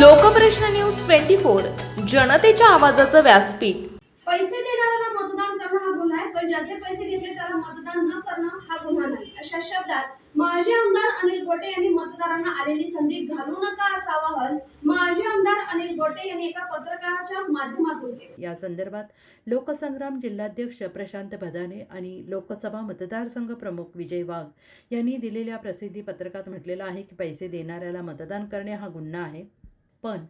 Lokprashna news twenty four जनतेच्या आवाजाचं व्यासपीठ. पैसे देणाऱ्याला मतदान करणं हा गुन्हा आहे पण ज्याचे पैसे घेतले त्याला मतदान न करणं हा गुन्हा नाही. अशा शब्दात माजी आमदार अनिल गोटे यांनी मतदारांना आलेली संधी घालू नका असं आवाहन माजी आमदार अनिल गोटे यांनी एका पत्रकाराच्या माध्यमातून केलं. या संदर्भात लोकसंग्राम जिल्हाध्यक्ष प्रशांत भदाने आणि लोकसभा मतदारसंघ प्रमुख विजय वाघ यांनी दिलेल्या प्रसिद्धी पत्रकात म्हटलेलं आहे की पैसे देणाऱ्याला मतदान करणे हा गुन्हा आहे. पण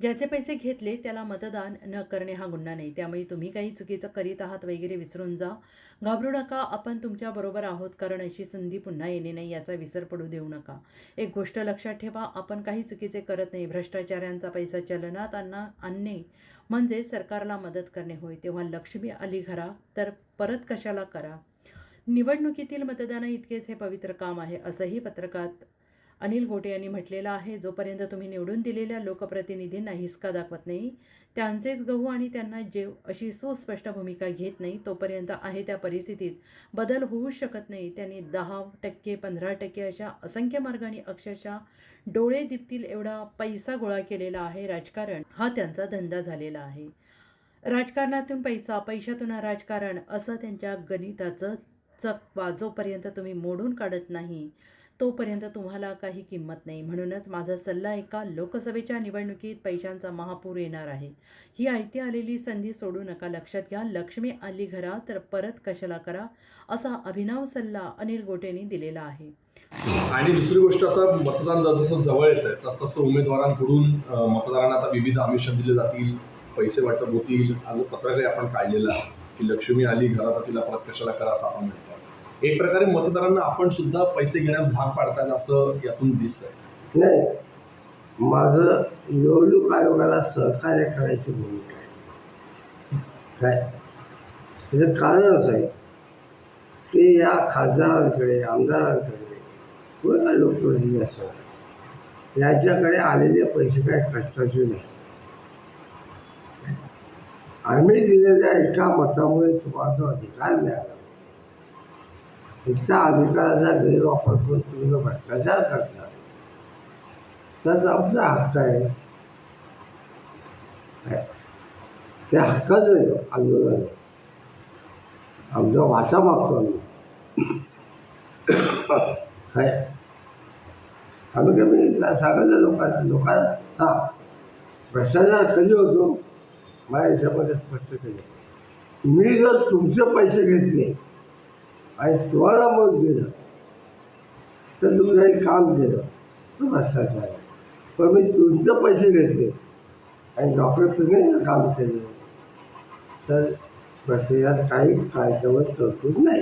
ज्याचे पैसे घेतले त्याला मतदान न करणे हा गुन्हा नाही. त्यामुळे तुम्ही काही चुकीचं करीत आहात वगैरे विसरून जा. घाबरू नका. आपण तुमच्याबरोबर आहोत कारण अशी संधी पुन्हा येणे नाही याचा विसर पडू देऊ नका. एक गोष्ट लक्षात ठेवा. आपण काही चुकीचे करत नाही. भ्रष्टाचाऱ्यांचा पैसा चलनात आणा आणणे म्हणजे सरकारला मदत करणे होय. तेव्हा लक्ष्मी आली घरा. तर परत कशाला करा? निवडणुकीतील मतदान इतकेच हे पवित्र काम आहे असंही पत्रकात अनिल गोटे यांनी म्हटलेलं आहे जोपर्यंत तुम्ही निवडून दिलेल्या लोकप्रतिनिधींना हिसका दाखवत नाही त्यांचेच गहू आणि त्यांना जेव अशी सुस्पष्ट भूमिका घेत नाही तोपर्यंत आहे त्या परिस्थितीत बदल होऊ शकत नाही. त्यांनी दहा टक्के पंधरा टक्के अशा असंख्य मार्गाने अक्षरशः डोळे दिपतील एवढा पैसा गोळा केलेला आहे. राजकारण हा त्यांचा धंदा झालेला आहे. राजकारणातून पैसा पैशातून राजकारण असं त्यांच्या गणिताचं चक वाजोपर्यंत तुम्ही मोडून काढत नाही तोपर्यंत तुम्हाला काही किंमत नाही. म्हणूनच माझा सल्ला एका लोकसभेच्या निवडणुकीत पैशांचा महापूर येणार आहे. ही आयती आलेली संधी सोडू नका. लक्षात घ्या लक्ष्मी आली घरा तर परत कशाला करा? असा अभिनव सल्ला अनिल गोटेंनी दिलेला आहे. आणि दुसरी गोष्ट आता मतदान जसं जवळ येत आहे तस तसं उमेदवारांकडून मतदारांना आता विविध आमिष दिले जातील पैसे वाटप होतील. आज पत्रकही आपण काढलेलं की लक्ष्मी आली घरात तिला परत कशाला करा असं आपण म्हणतो एक प्रकारे मतदारांना आपण सुद्धा पैसे घेण्यास भाग पाडताना असं यातून आहे नाही माझं निवडणूक आयोगाला सहकार्य करायची भूमिका आहे. काय? त्याचं कारण असं आहे की या खासदारांकडे आमदारांकडे किंवा लोकप्रतिनिधी असं यांच्याकडे आलेले पैसे काय कष्टाचे नाही. आम्ही दिलेल्या एका मतामुळे तुम्हाला अधिकार मिळाला. तुमच्या अधिकाराचा गैरवापर करून तुम्ही जो भ्रष्टाचार करता तर आमचा हक्क आहे. काय? ते हक्कच आहे हो, आंदोलन. आमचा वाचा मागतो आम्ही. काय? आम्ही कमी सांगायचं लोकांना लोकांना हा. भ्रष्टाचार कधी होतो? माझ्या हिशोबाने स्पष्ट केलं मी जर तुमचे पैसे घेतले आणि तुम्हाला मत दिलं. तर तुम्ही काही काम केलं. तर भ्रष्टाचार आहे पण मी तुमचे पैसे घेतले. आणि डॉक्टर तुम्ही काम केलं. तर भ्रष्टाचार काही कायद्यावर तरतूद नाही.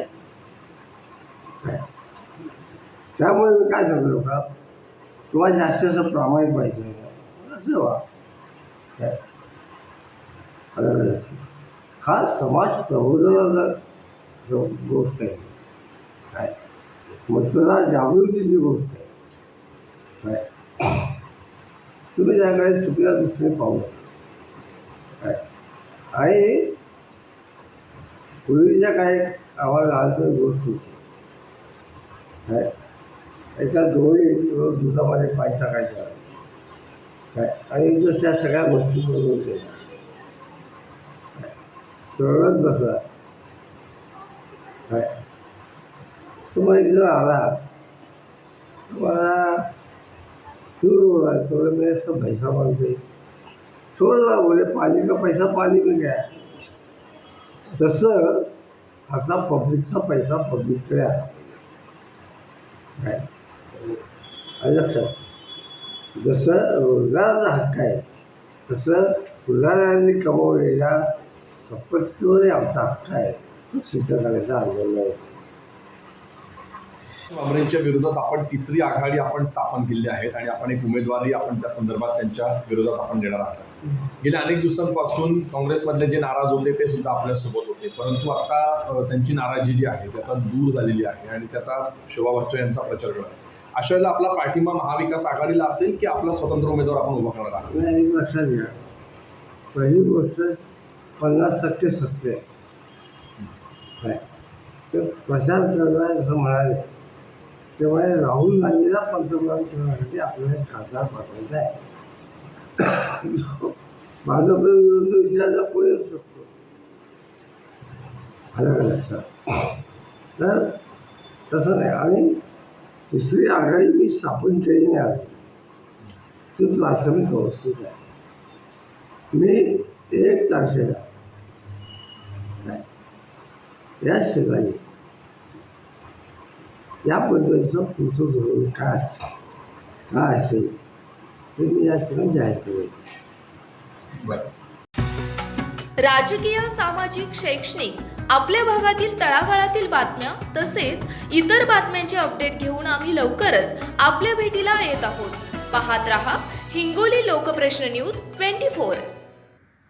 काय? त्यामुळे मी काय सांगलो का? तुम्हाला जास्त असं प्रामाणिक पाहिजे. असं वा काय? हा समाज प्रबोधनाचा जो गोष्ट आहे काय? मतदार जागृतीची गोष्ट आहे काय? तुम्ही त्याकडे चुकीला दृष्टीने पाहू काय? आणि पूर्वीच्या काही आवाज लहानपणी गोष्ट होती काय? एका दोन्ही दुधामध्ये पाणी टाकायचा. काय? आणि एक त्या सगळ्या गोष्टी बरोबर केल्या रडत बसला. काय? तुम्हाला एक जण आला तुम्हाला क्यों रो मी है मेरे सब पैसा मांगते छोड़ बोले पानी का पैसा पानी में गया तसं असा पब्लिकचा पैसा पब्लिककडे आला काय आणि लक्षात जसं रोजगाराचा हक्क आहे तसं फुलणाऱ्यांनी कमवलेल्या संपत्तीवरही आमचा हक्क आहे. तो सिद्ध करायचा आंदोलन आहे. वामरेंच्या विरोधात आपण तिसरी आघाडी आपण स्थापन केली आहेत आणि आपण एक उमेदवारही आपण त्या संदर्भात त्यांच्या विरोधात आपण देणार आहोत. गेल्या अनेक दिवसांपासून काँग्रेसमधले जे नाराज होते ते सुद्धा आपल्यासोबत होते. परंतु आता त्यांची नाराजी जी आहे ती आता दूर झालेली आहे आणि ते आता शोभा बच्चन यांचा प्रचार करणार आहे. अशा वेळेला आपला पाठिंबा महाविकास आघाडीला असेल की आपला स्वतंत्र उमेदवार आपण उभा करणार आहात? एक लक्षात घ्या. पहिली गोष्ट पन्नास टक्के सत्य आहे. प्रचार करणारे असं म्हणाले. तेव्हा राहुल गांधीला पंतप्रधान करण्यासाठी आपल्याला एक खासदार पाठवायचा आहे. भाजपचा विरुद्ध विचारला कोणी असू शकतो? आलं का लक्षात? तर तसं नाही. आणि तिसरी आघाडी मी स्थापन केली नाही अजून. ती प्राथमिक अवस्थेत आहे. मी एक तारखेला नाही, याच या पद्धतीचं पुढचं धोरण काय काय असेल ते मी या ठिकाणी जाहीर करेन बरं। राजकीय सामाजिक शैक्षणिक आपल्या भागातील तळागाळातील बातम्या तसेच इतर बातम्यांचे अपडेट घेऊन आम्ही लवकरच आपल्या भेटीला येत आहोत. पाहत रहा Hingoli Lokprashna news twenty four.